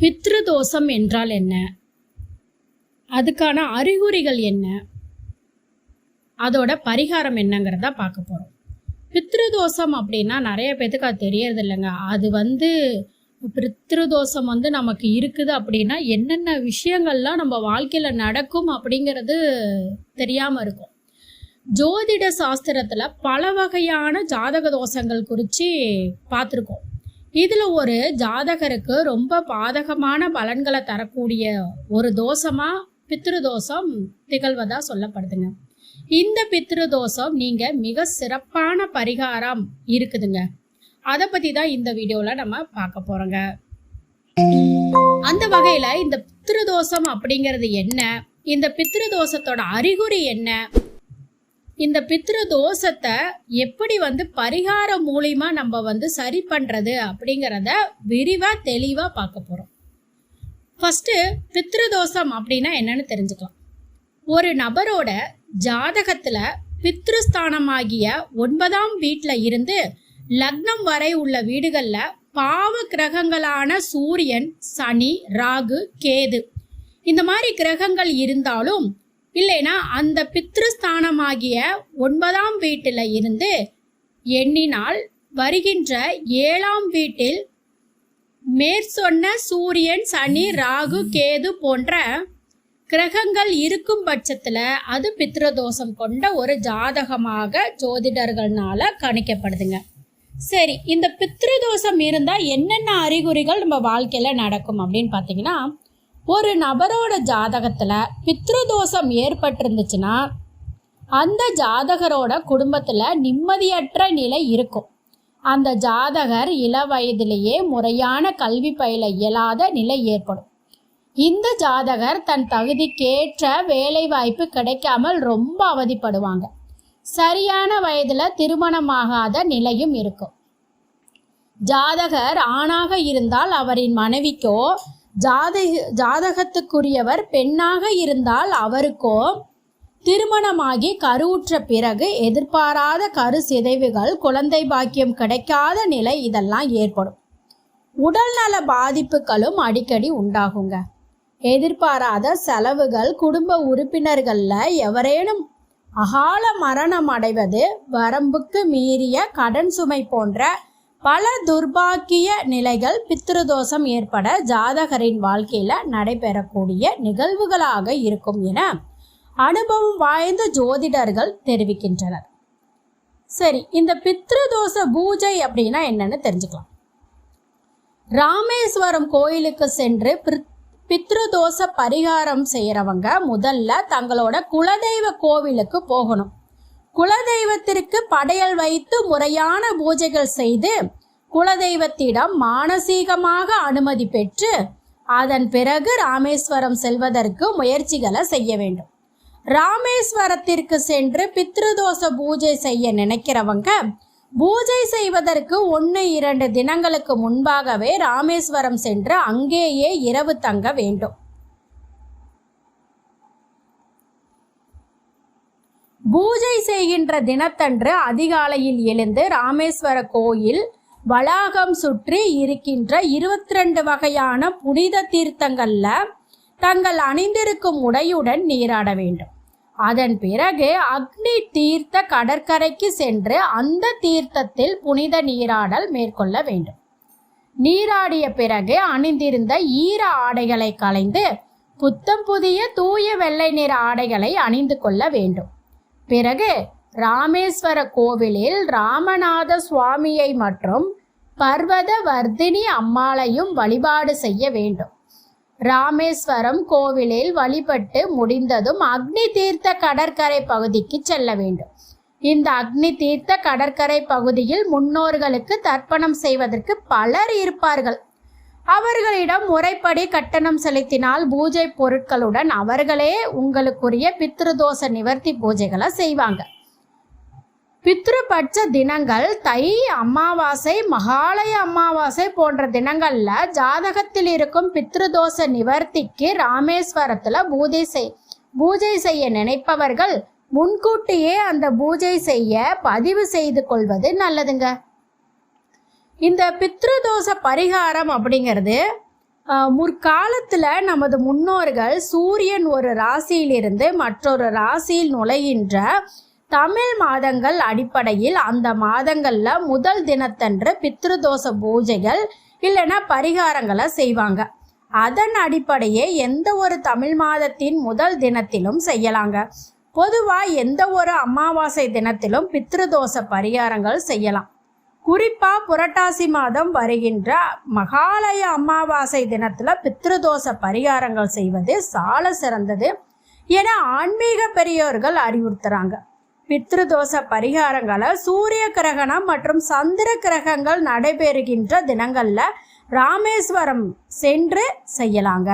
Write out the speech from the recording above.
பித்ருதோஷம் என்றால் என்ன? அதுக்கான அறிகுறிகள் என்ன? அதோட பரிகாரம் என்னங்கிறத பார்க்க போகிறோம் பித்ருதோஷம் அப்படின்னா நிறைய பேத்துக்கு அது தெரியறது இல்லைங்க. அது வந்து பித்ருதோஷம் வந்து நமக்கு இருக்குது அப்படின்னா என்னென்ன விஷயங்கள்லாம் நம்ம வாழ்க்கையில் நடக்கும் அப்படிங்கிறது தெரியாமல் இருக்கும். ஜோதிட சாஸ்திரத்தில் பல வகையான ஜாதக தோஷங்கள் குறித்து பார்த்துருக்கோம். இதில் ஒரு ஜாதகருக்கு ரொம்ப பாதகமான பலன்களை தரக்கூடிய ஒரு தோஷமாக பித்ருதோஷம் திகழ்வதாக சொல்லப்படுதுங்க. இந்த பித்ருதோஷம் நீங்கள் மிக சிறப்பான பரிகாரம் இருக்குதுங்க. அதை பற்றி தான் இந்த வீடியோவில் நம்ம பார்க்க போகிறோங்க அந்த வகையில் இந்த பித்ருதோஷம் அப்படிங்கிறது என்ன? இந்த பித்ருதோஷத்தோட அறிகுறி என்ன? இந்த பித்ரு தோஷத்தை எப்படி வந்து பரிகாரம் மூலியமா நம்ம வந்து சரி பண்றது அப்படிங்கிறத விரிவா தெளிவா பார்க்க போறோம். ஃபர்ஸ்ட் பித்ரு தோஷம் அப்படின்னா என்னன்னு தெரிஞ்சுக்கலாம். ஒரு நபரோட ஜாதகத்துல பித்ருஸ்தானமாகிய ஒன்பதாம் வீட்டில் இருந்து லக்னம் வரை உள்ள வீடுகளில் பாவ கிரகங்களான சூரியன் சனி ராகு கேது. இந்த மாதிரி கிரகங்கள் இருந்தாலும் இல்லைனா அந்த பித்ருஸ்தானமாகிய ஒன்பதாம் வீட்டில் இருந்து எண்ணினால் வருகின்ற ஏழாம் வீட்டில் மேற்சொன்ன சூரியன் சனி ராகு கேது போன்ற கிரகங்கள் இருக்கும் பட்சத்தில் அது பித்ரதோஷம் கொண்ட ஒரு ஜாதகமாக ஜோதிடர்கள்னால கணிக்கப்படுதுங்க. சரி இந்த பித்ருதோஷம் இருந்தால் என்னென்ன அறிகுறிகள் நம்ம வாழ்க்கையில் நடக்கும் அப்படின்னு பார்த்தீங்கன்னா ஒரு நபரோட ஜாதகத்தில் பித்ருதோஷம் ஏற்பட்டிருந்துச்சுன்னா அந்த ஜாதகரோட குடும்பத்தில் நிம்மதியற்ற நிலை இருக்கும். அந்த ஜாதகர் இள வயதிலேயே முறையான கல்வி பயில இயலாத நிலை ஏற்படும். இந்த ஜாதகர் தன் தகுதிக்கேற்ற வேலை வாய்ப்பு கிடைக்காமல் ரொம்ப அவதிப்படுவாங்க. சரியான வயதுல திருமணமாகாத நிலையும் இருக்கும். ஜாதகர் ஆணாக இருந்தால் அவரின் மனைவிக்கோ ஜாதக ஜாதகத்துக்குரியவர் பெண்ணாக இருந்தால் அவருக்கோ திருமணமாகி கருவுற்ற பிறகு எதிர்பாராத கரு சிதைவுகள் குழந்தை பாக்கியம் கிடைக்காத நிலை இதெல்லாம் ஏற்படும். உடல்நல பாதிப்புகளும் அடிக்கடி உண்டாகுங்க. எதிர்பாராத செலவுகள் குடும்ப உறுப்பினர்களில் எவரேனும் அகால மரணம் அடைவது வரம்புக்கு மீறிய கடன் சுமை போன்ற பல துர்பாக்கிய நிலைகள் பித்ருதோஷம் ஏற்பட ஜாதகரின் வாழ்க்கையில நடைபெறக்கூடிய நிகழ்வுகளாக இருக்கும் என அனுபவம் வாய்ந்த ஜோதிடர்கள் தெரிவிக்கின்றனர். சரி இந்த பித்ருதோஷ பூஜை அப்படின்னா என்னன்னு தெரிஞ்சுக்கலாம். ராமேஸ்வரம் கோயிலுக்கு சென்று பித்ருதோஷ பரிகாரம் செய்யறவங்க முதல்ல தங்களோட குலதெய்வ கோவிலுக்கு போகணும். குலதெய்வத்திற்கு படையல் வைத்து முறையான பூஜைகள் செய்து குலதெய்வத்திடம் மானசீகமாக அனுமதி பெற்று அதன் பிறகு ராமேஸ்வரம் செல்வதற்கு முயற்சிகளை செய்ய வேண்டும். ராமேஸ்வரத்திற்கு சென்று பித்ருதோஷ பூஜை செய்ய நினைக்கிறவங்க பூஜை செய்வதற்கு ஒன்று இரண்டு தினங்களுக்கு முன்பாகவே ராமேஸ்வரம் சென்று அங்கேயே இரவு தங்க வேண்டும். பூஜை செய்கின்ற தினத்தன்று அதிகாலையில் எழுந்து ராமேஸ்வர கோயில் வளாகம் சுற்றி இருக்கின்ற இருபத்தி ரெண்டு வகையான புனித தீர்த்தங்கள்ல தங்கள் அணிந்திருக்கும் உடையுடன் நீராட வேண்டும். அதன் பிறகு அக்னி தீர்த்த கடற்கரைக்கு சென்று அந்த தீர்த்தத்தில் புனித நீராடல் மேற்கொள்ள வேண்டும். நீராடிய பிறகு அணிந்திருந்த ஈர ஆடைகளை களைந்து புத்தம் புதிய தூய வெள்ளை நிற ஆடைகளை அணிந்து கொள்ள வேண்டும். பிறகு ராமேஸ்வர கோவிலில் ராமநாத சுவாமியை மற்றும் பர்வத வர்தினி அம்மாளையும் வழிபாடு செய்ய வேண்டும். ராமேஸ்வரம் கோவிலில் வழிபட்டு முடிந்ததும் அக்னி தீர்த்த கடற்கரை பகுதிக்கு செல்ல வேண்டும். இந்த அக்னி தீர்த்த கடற்கரை பகுதியில் முன்னோர்களுக்கு தர்ப்பணம் செய்வதற்கு பலர் இருப்பார்கள். அவர்களிடம் முறைப்படி கட்டணம் செலுத்தினால் பூஜை பொருட்களுடன் அவர்களே உங்களுக்குரிய பித்ருதோஷ நிவர்த்தி பூஜைகளை செய்வாங்க. பித்ருபட்ச தினங்கள் தை அமாவாசை மகாலய அமாவாசை போன்ற தினங்களில் ஜாதகத்தில் இருக்கும் பித்ருதோஷ நிவர்த்திக்கு ராமேஸ்வரத்தில் பூஜை செய் பூஜை செய்ய நினைப்பவர்கள் முன்கூட்டியே அந்த பூஜை செய்ய பதிவு செய்து கொள்வது நல்லதுங்க. இந்த பித்ருதோஷ பரிகாரம் அப்படிங்கிறது முற்காலத்தில் நமது முன்னோர்கள் சூரியன் ஒரு ராசியிலிருந்து மற்றொரு ராசியில் நுழைகின்ற தமிழ் மாதங்கள் அடிப்படையில் அந்த மாதங்களில் முதல் தினத்தன்று பித்ருதோஷ பூஜைகள் இல்லைன்னா பரிகாரங்களை செய்வாங்க. அதன் அடிப்படையே எந்த ஒரு தமிழ் மாதத்தின் முதல் தினத்திலும் செய்யலாங்க. பொதுவாக எந்த ஒரு அமாவாசை தினத்திலும் பித்ருதோஷ பரிகாரங்கள் செய்யலாம். குறிப்பா புரட்டாசி மாதம் வருகின்ற மகாலய அமாவாசை தினத்துல பித்ருதோஷ பரிகாரங்கள் செய்வது சால சிறந்தது என ஆன்மீக பெரியோர்கள் அறிவுறுத்துறாங்க. பித்ருதோஷ பரிகாரங்களை சூரிய கிரகணம் மற்றும் சந்திர கிரகங்கள் நடைபெறுகின்ற தினங்கள்ல ராமேஸ்வரம் சென்று செய்யலாங்க.